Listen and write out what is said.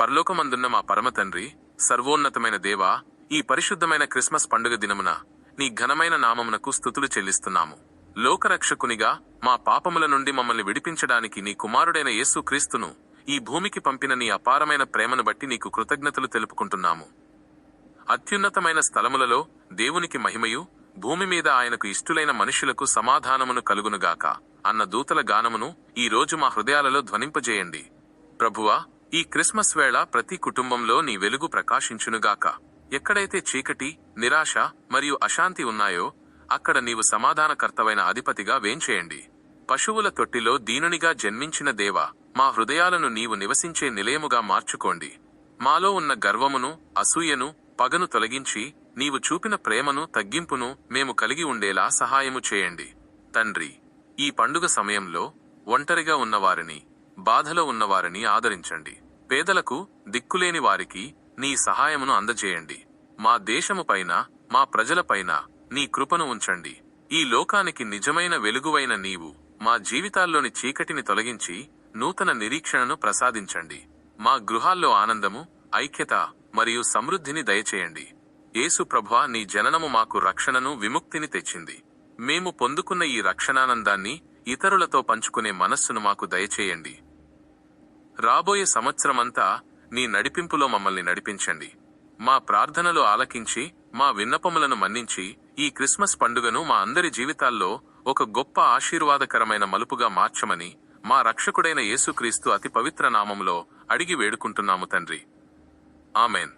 పరలోకమందున్న మా పరమతండ్రి సర్వోన్నతమైన దేవా ఈ పరిశుద్ధమైన క్రిస్మస్ పండుగ దినమున నీ ఘనమైన నామమునకు స్థుతులు చెల్లిస్తున్నాము. లోకరక్షకునిగా మా పాపముల నుండి మమ్మల్ని విడిపించడానికి నీ కుమారుడైన యేసు క్రీస్తును ఈ భూమికి పంపిన నీ అపారమైన ప్రేమను బట్టి నీకు కృతజ్ఞతలు తెలుపుకుంటున్నాము. అత్యున్నతమైన స్థలములలో దేవునికి మహిమయు భూమి మీద ఆయనకు ఇష్టులైన మనుషులకు సమాధానమును కలుగునుగాక. అన్న దూతల గానమును ఈ రోజు మా హృదయాలలో ధ్వనింపజేయండి. ప్రభువా ఈ క్రిస్మస్ వేళ ప్రతి కుటుంబంలో నీ వెలుగు ప్రకాశించునుగాక. ఎక్కడైతే చీకటి నిరాశ మరియు అశాంతి ఉన్నాయో అక్కడ నీవు సమాధానకర్తవైన అధిపతిగా వేంచేయండి. పశువుల తొట్టిలో దీనునిగా జన్మించిన దేవ మా హృదయాలను నీవు నివసించే నిలయముగా మార్చుకోండి. మాలో ఉన్న గర్వమును అసూయను పగను తొలగించి నీవు చూపిన ప్రేమను తగ్గింపును మేము కలిగి ఉండేలా సహాయము చేయండి. తండ్రి ఈ పండుగ సమయంలో ఒంటరిగా ఉన్నవారిని బాధలో ఉన్నవారిని ఆదరించండి. పేదలకు దిక్కులేని వారికి నీ సహాయమును అందజేయండి. మా దేశము పైన మా ప్రజలపైన నీ కృపను ఉంచండి. ఈ లోకానికి నిజమైన వెలుగువైన నీవు మా జీవితాల్లోని చీకటిని తొలగించి నూతన నిరీక్షణను ప్రసాదించండి. మా గృహాల్లో ఆనందము ఐక్యత మరియు సమృద్ధిని దయచేయండి. యేసు ప్రభా నీ జననము మాకు రక్షణను విముక్తిని తెచ్చింది. మేము పొందుకున్న ఈ రక్షణానందాన్ని ఇతరులతో పంచుకునే మనస్సును మాకు దయచేయండి. రాబోయే సంవత్సరమంతా నీ నడిపింపులో మమ్మల్ని నడిపించండి. మా ప్రార్థనలు ఆలకించి మా విన్నపములను మన్నించి ఈ క్రిస్మస్ పండుగను మా అందరి జీవితాల్లో ఒక గొప్ప ఆశీర్వాదకరమైన మలుపుగా మార్చమని మా రక్షకుడైన యేసుక్రీస్తు అతి పవిత్ర నామంలో అడిగి వేడుకుంటున్నాము తండ్రి. ఆమెన్.